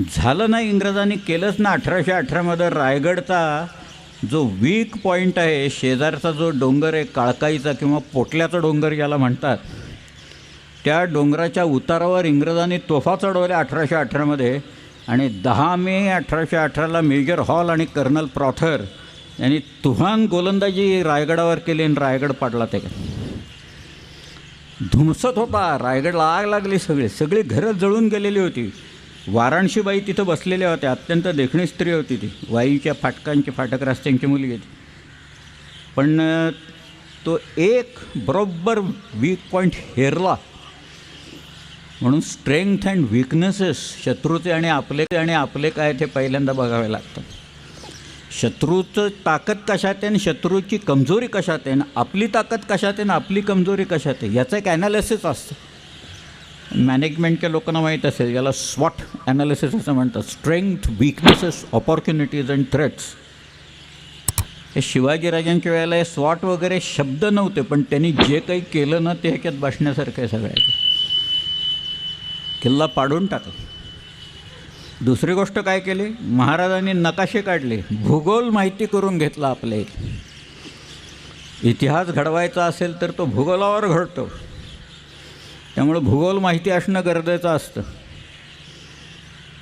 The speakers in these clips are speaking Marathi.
झालं नाही इंग्रजांनी केलंच ना अठराशे अठरामध्ये रायगडचा जो वीक पॉईंट आहे शेजारचा जो डोंगर आहे काळकाईचा किंवा पोटल्याचा डोंगर ज्याला म्हणतात त्या डोंगराच्या उतारावर इंग्रजांनी तोफा चढवल्या अठराशे अठरामध्ये आणि दहा मे अठराशे अठराला मेजर हॉल आणि कर्नल प्रॉथर यांनी तुहान गोलंदाजी रायगडावर केली आणि रायगड पाडला ते. धुमसत होता. रायगडला आग लागली सगळी. सगळी घरं जळून गेलेली होती. वाराणशीबाई तिथं बसलेल्या होत्या. अत्यंत देखणी स्त्री होती ती. वाईच्या फाटकांची फाटक रस्त्यांची मुलगी होती. पण तो एक बरोबर वीक पॉईंट हेरला. म्हणून स्ट्रेंथ अँड विकनेसेस शत्रूचे आणि आपले आणि आपले काय ते पहिल्यांदा बघावे लागतात. शत्रूचं ताकद कशात आहे आणि शत्रूची कमजोरी कशात आहे आणि आपली ताकद कशात आहे आणि आपली कमजोरी कशात आहे? याचं एक ॲनालिसिस असतं. मॅनेजमेंटच्या लोकांना माहीत असेल याला स्वॉट ॲनालिसिस असं म्हणतात. Strength weaknesses opportunities and threats हे शिवाजीराजांच्या वेळेला हे स्वॉट वगैरे शब्द नव्हते पण त्यांनी जे काही केलं ना ते ह्याच्यात बसण्यासारखं आहे सगळ्यात. किल्ला पाडून टाकला. दुसरी गोष्ट काय केली? महाराजांनी नकाशे काढले. भूगोल माहिती करून घेतला आपल्या इतिहास घडवायचा असेल तर तो भूगोलावर घडतो. त्यामुळं भूगोल माहिती असणं गरजेचं असतं.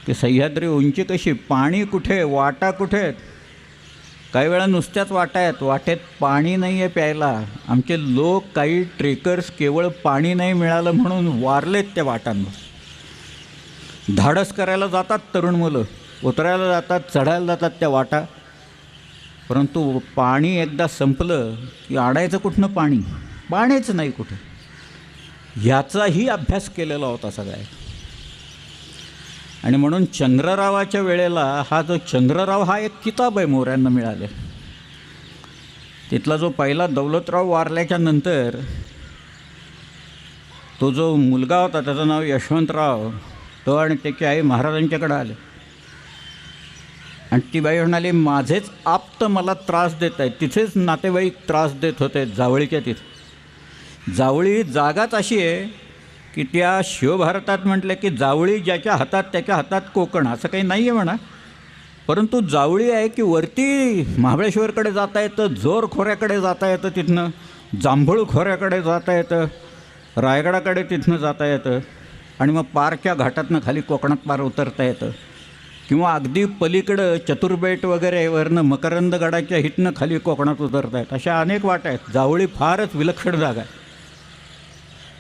की सह्याद्री उंची कशी पाणी कुठे वाटा कुठे? आहेत काही वेळा नुसत्याच वाटा आहेत. वाटेत पाणी नाही आहे प्यायला. आमचे लोक काही ट्रेकर्स केवळ पाणी नाही मिळालं म्हणून वारलेत त्या वाटांवर. धाडस करायला जातात तरुण मुलं. उतरायला जातात चढायला जातात त्या वाटा. परंतु पाणी एकदा संपलं की आणायचं कुठनं पाणी? पाणीच नाही कुठं. याचाही अभ्यास केलेला होता सगळ्या आणि म्हणून चंद्ररावाच्या वेळेला हा जो चंद्रराव हा एक किताब आहे मोऱ्यांना मिळाले. तिथला जो पहिला दौलतराव वारल्याच्या नंतर तो जो मुलगा होता त्याचं नाव यशवंतराव तो आणि त्याची आई महाराजांच्याकडे आले. आणि ती बाई म्हणाली माझेच आप्त मला त्रास देत आहेत तिथेच नातेवाईक त्रास देत होते जावळीच्या तिथे. जावळी जागाच अशी आहे की त्या शिवभारतात म्हटलं की जावळी ज्याच्या हातात त्याच्या हातात कोकण असं काही नाही आहे म्हणा. परंतु जावळी आहे की वरती महाबळेश्वरकडे जाता येतं जोर खोऱ्याकडे जाता येतं तिथनं जांभूळ खोऱ्याकडे जाता येतं रायगडाकडे तिथनं जाता येतं आणि मग पारच्या घाटातनं खाली कोकणात पार उतरता येतं. किंवा अगदी पलीकडं चतुर्बेट वगैरे वरनं मकरंदगडाच्या हितनं खाली कोकणात उतरता येत. अशा अनेक वाटा आहेत. जावळी फारच विलक्षण जागा आहे.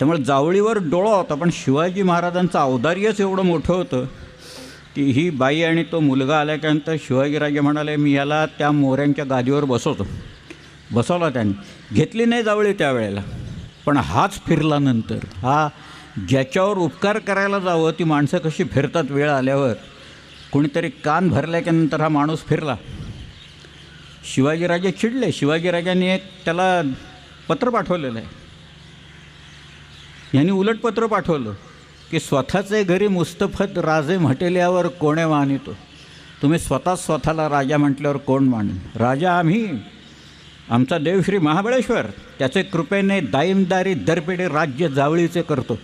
त्यामुळे जावळीवर डोळा होता पण शिवाजी महाराजांचं औदार्यच एवढं मोठं होतं की ही बाई आणि तो मुलगा आल्याच्यानंतर शिवाजीराजे म्हणाले मी याला त्या मोऱ्यांच्या गादीवर बसवतो. बसवला त्यांनी. घेतली नाही जावळी त्यावेळेला पण हाच फिरला नंतर. हा ज्याच्यावर उपकार करायला जावं ती माणसं कशी फिरतात वेळ आल्यावर. कोणीतरी कान भरल्याच्यानंतर हा माणूस फिरला. शिवाजीराजे चिडले. शिवाजीराजांनी एक त्याला पत्र पाठवलेलं आहे. यांनी उलट पत्र पाठवलं की स्वतःचे घरी मुस्तफत राजे म्हटल्यावर कोणे मानितो? तुम्ही स्वतः स्वतःला राजा म्हटल्यावर कोण मानेन? राजा आम्ही. आमचा देव श्री महाबळेश्वर. त्याचे कृपेने दाईमदारी दरपेडे राज्य जावळीचे करतो.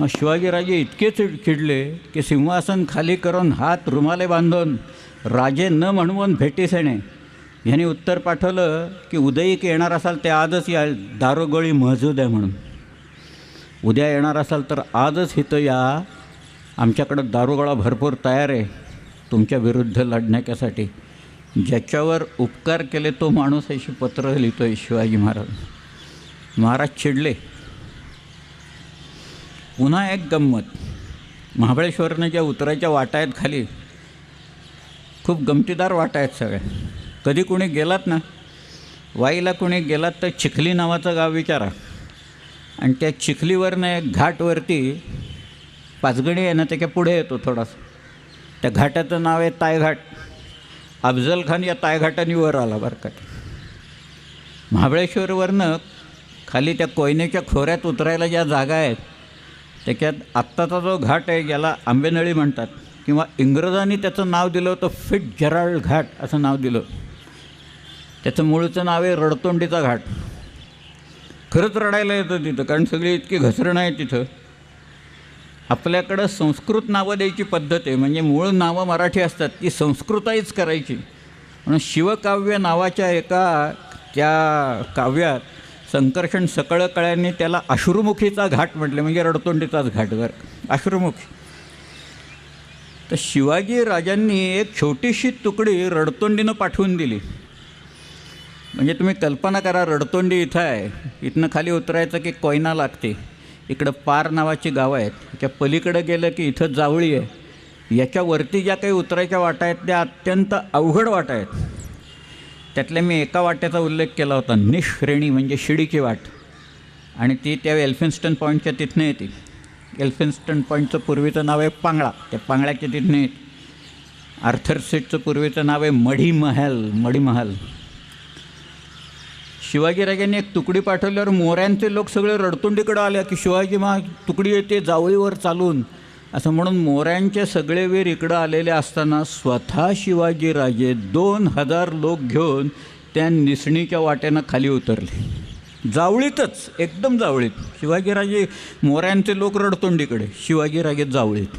मग शिवाजीराजे इतके चिड चिडले की सिंहासन खाली करून हात रुमाले बांधून राजे न म्हणवून भेटीस येणे उत्तर पाठवलं की उदयिक येणार असाल ते आजच या दारोगोळी महजूद आहे म्हणून. उद्या येणार असाल तर आजच इथं या. आमच्याकडं दारुगोळा भरपूर तयार आहे तुमच्या विरुद्ध लढण्याच्यासाठी. ज्याच्यावर उपकार केले तो माणूस अशी पत्र लिहितो आहे शिवाजी महाराज. महाराज चिडले. पुन्हा एक गंमत. महाबळेश्वरनं ज्या उतरायच्या वाटा आहेत खाली खूप गमतीदार वाटा आहेत सगळ्या. कधी कोणी गेलात ना? वाईला कोणी गेलात तर चिखली नावाचं गाव विचारा. आणि त्या चिखलीवरनं एक घाटवरती पाचगणी आहे ना त्याच्या पुढे येतो थोडासा. त्या घाटाचं नाव आहे तायघाट अफजल खान या तायघाटाने वर आला बरं का. महाबळेश्वरवरनं खाली त्या कोयनेच्या खोऱ्यात उतरायला ज्या जागा आहेत त्याच्यात आत्ताचा जो घाट आहे ज्याला आंबेनळी म्हणतात किंवा इंग्रजांनी त्याचं नाव दिलं होतं फिट जराल्ड घाट असं नाव दिलं. त्याचं मूळचं नाव आहे रडतोंडीचा घाट. खरंच रडायला येतं तिथं कारण सगळी इतकी घसरण आहे तिथं. आपल्याकडं संस्कृत नावं द्यायची पद्धत आहे म्हणजे मूळ नावं मराठी असतात ती संस्कृताईच करायची. म्हणून शिवकाव्य नावाच्या एका त्या काव्यात संकर्षण सकळकळ्यांनी त्याला अश्रुमुखीचा घाट म्हटले म्हणजे रडतोंडीचाच घाट वर अश्रुमुखी. तर शिवाजी राजांनी एक छोटीशी तुकडी रडतोंडीनं पाठवून दिली. म्हणजे तुम्ही कल्पना करा रडतोंडी इथं आहे. इथनं खाली उतरायचं की कोयना लागते. इकडं पार नावाची गावं आहेत. त्या पलीकडं गेलं की इथं जावळी आहे. याच्यावरती ज्या काही उतरायच्या वाटा आहेत त्या अत्यंत अवघड वाटा आहेत. त्यातल्या मी एका वाट्याचा उल्लेख केला होता निश्रेणी म्हणजे शिडीची वाट. आणि ती त्या एल्फिन्स्टन पॉईंटच्या तिथनं येते. एल्फिन्स्टन पॉईंटचं पूर्वीचं नाव आहे पांगळा. त्या पांगळ्याच्या तिथनं येते. आर्थर सीटचं पूर्वीचं नाव आहे मढी महल मढी महल शिवाजीराजांनी एक तुकडी पाठवल्यावर मोऱ्यांचे लोक सगळे रडतुंडीकडे आले की शिवाजी मा तुकडी येते जावळीवर चालून. असं म्हणून मोऱ्यांचे सगळे वीर इकडं आलेले असताना स्वतः शिवाजीराजे दोन हजार लोक घेऊन त्या निसणीच्या वाट्यानं खाली उतरले. जावळीतच एकदम जावळीत. शिवाजीराजे मोऱ्यांचे लोक रडतोंडीकडे शिवाजीराजे जावळीत.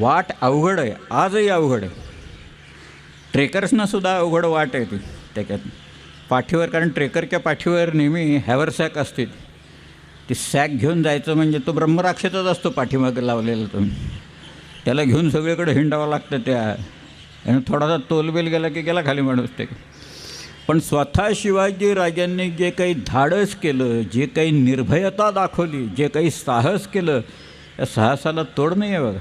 वाट अवघड आहे आजही अवघड आहे. ट्रेकर्सना सुद्धा अवघड वाट आहे ती. त्याच्यात पाठीवर कारण ट्रेकरच्या पाठीवर नेहमी हॅवर सॅक असते. ती सॅक घेऊन जायचं म्हणजे तो ब्रह्मराक्षसच असतो पाठीमागे लावलेला तुम्ही त्याला घेऊन सगळीकडे हिंडावं लागतं त्या. आणि थोडासा तोलबेल गेला की गेला खाली माणूस ते. पण स्वतः शिवाजी राजांनी जे काही धाडस केलं जे काही निर्भयता दाखवली जे काही साहस केलं त्या साहसाला तोड नाही आहे बघा.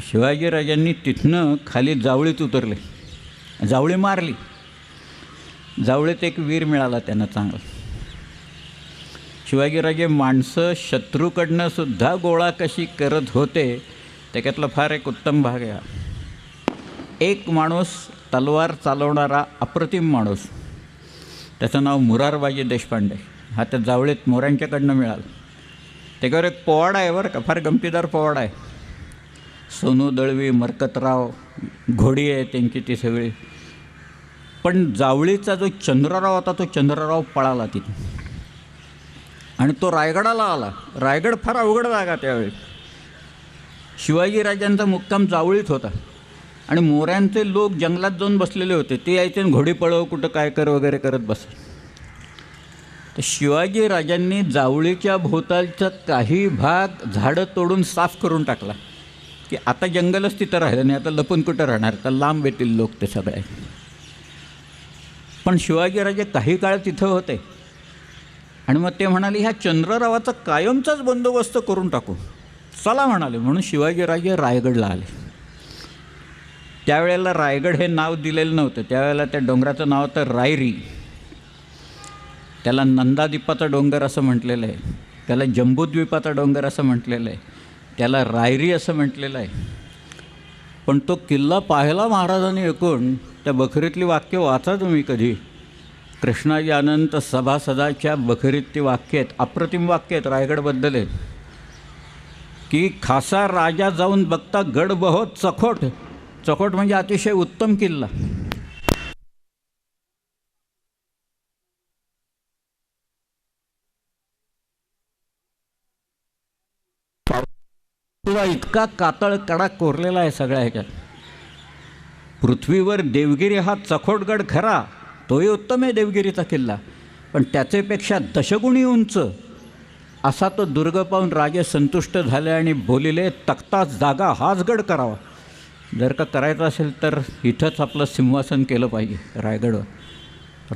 शिवाजीराजांनी तिथनं खाली जावळीत उतरले. जावळी मारली. जावळीत एक वीर मिळाला त्यांना चांगला. शिवाजीराजे माणसं शत्रूकडनं सुद्धा गोळा कशी करत होते त्याच्यातला फार एक उत्तम भाग आहे एक माणूस तलवार चालवणारा अप्रतिम माणूस. त्याचं नाव मुरारबाजी देशपांडे. हा त्या जावळीत मोऱ्यांच्याकडनं मिळाला. त्याच्यावर एक पोवाडा आहे बरं का फार गमतीदार पोवाडा आहे. सोनू दळवी मरकतराव घोडी आहे त्यांची ती सगळी. पण जावळीचा जो चंद्रराव होता तो चंद्रराव पळाला तिथे आणि तो रायगडाला आला. रायगड फार अवघड जागा त्यावेळी. शिवाजीराजांचा मुक्काम जावळीत होता. आणि मोऱ्यांचे लोक जंगलात जाऊन बसलेले होते. ते यायचे घोडे घोडी पळव कुठं काय कर वगैरे करत बस तर शिवाजी राजांनी जावळीच्या भोवतालचा काही भाग झाडं तोडून साफ करून टाकला. की आता जंगलच तिथं राहिलं नाही आता लपून कुठं राहणार? तर लांब येतील लोक ते सगळे. पण शिवाजीराजे काही काळ तिथं होते. आणि मग ते म्हणाले ह्या चंद्ररावाचा कायमचाच बंदोबस्त करून टाकू. चला म्हणाले म्हणून शिवाजीराजे रायगडला आले. त्यावेळेला रायगड हे नाव दिलेलं नव्हतं. त्यावेळेला त्या डोंगराचं नाव होतं रायरी. त्याला नंदादीपाचा डोंगर असं म्हटलेलं आहे. त्याला जम्बूद्वीपाचा डोंगर असं म्हटलेलं आहे. त्याला रायरी असं म्हटलेलं आहे. पण तो किल्ला पाहायला महाराजांनी ऐकून त्या बखरीतली वाक्य वाचा तुम्ही कधी. कृष्णाजी अनंत सभासदाच्या बखरीत ती वाक्य आहेत अप्रतिम वाक्य आहेत रायगडबद्दल आहेत. की खासा राजा जाऊन बघता गड बहोत चखोट. चखोट म्हणजे अतिशय उत्तम किल्ला. तुला इतका कातळ कडा कोरलेला आहे सगळ्या ह्याच्यात. पृथ्वीवर देवगिरी हा चखोटगड खरा तोही उत्तम आहे देवगिरीचा किल्ला. पण त्याचेपेक्षा दशगुणी उंच असा तो दुर्ग पाहून राजे संतुष्ट झाले आणि बोलिले तख्ता जागा हाच गड करावा. जर का करायचं असेल तर इथंच आपलं सिंहासन केलं पाहिजे रायगडवर.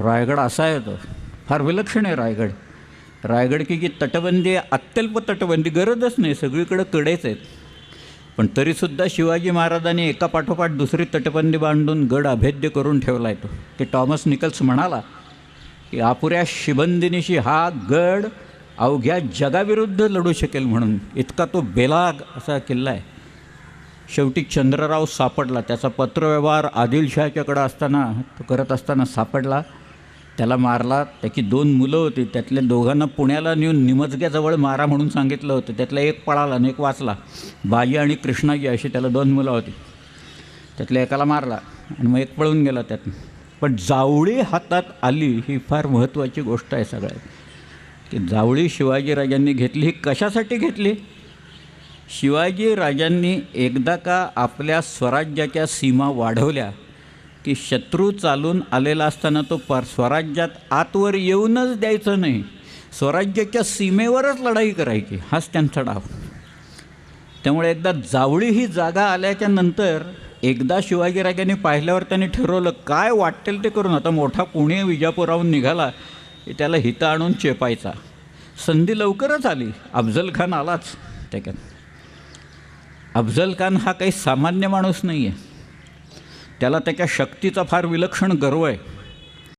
रायगड असा आहे तो. फार विलक्षण आहे रायगड. रायगड की जी तटबंदी आहे अत्यल्प तटबंदी गरजच नाही. सगळीकडं कडेच आहेत. पण तरीसुद्धा शिवाजी महाराजांनी एका पाठोपाठ दुसरी तटबंदी बांधून गड अभेद्य करून ठेवला आहे तो की टॉमस निकल्स म्हणाला की अपुऱ्या शिबंदिनीशी हा गड अवघ्या जगाविरुद्ध लढू शकेल म्हणून. इतका तो बेलाग असा किल्ला आहे. शेवटी चंद्रराव सापडला. त्याचा पत्रव्यवहार आदिलशहाच्याकडं असताना तो करत असताना सापडला. त्याला मारला. त्याची दोन मुलं होती. त्यातल्या दोघांना पुण्याला नेऊन निमजग्याजवळ मारा म्हणून सांगितलं होतं. त्यातला एक पळाला आणि एक वाचला. बाजी आणि कृष्णाजी अशी त्याला दोन मुलं होती. त्यातल्या एकाला मारला आणि मग एक पळून गेला त्यात. पण जावळी हातात आली ही फार महत्त्वाची गोष्ट आहे सगळ्यात. की जावळी शिवाजीराजांनी घेतली. ही कशासाठी घेतली? शिवाजीराजांनी एकदा का आपल्या स्वराज्याच्या सीमा वाढवल्या की शत्रू चालून आलेला असताना तो पर स्वराज्यात आतवर येऊनच द्यायचं नाही. स्वराज्याच्या सीमेवरच लढाई करायची. हाच त्यांचा डाव. त्यामुळे एकदा जावळी ही जागा आल्याच्यानंतर एकदा शिवाजीराजांनी पाहिल्यावर त्यांनी ठरवलं काय वाटेल ते करून. आता मोठा पुणे विजापुराहून निघाला की त्याला हितं आणून चेपायचा. संधी लवकरच आली. अफजल खान आलाच. त्याच्यात. अफजल खान हा काही सामान्य माणूस नाही आहे त्याला त्याच्या शक्तीचा फार विलक्षण गर्व आहे.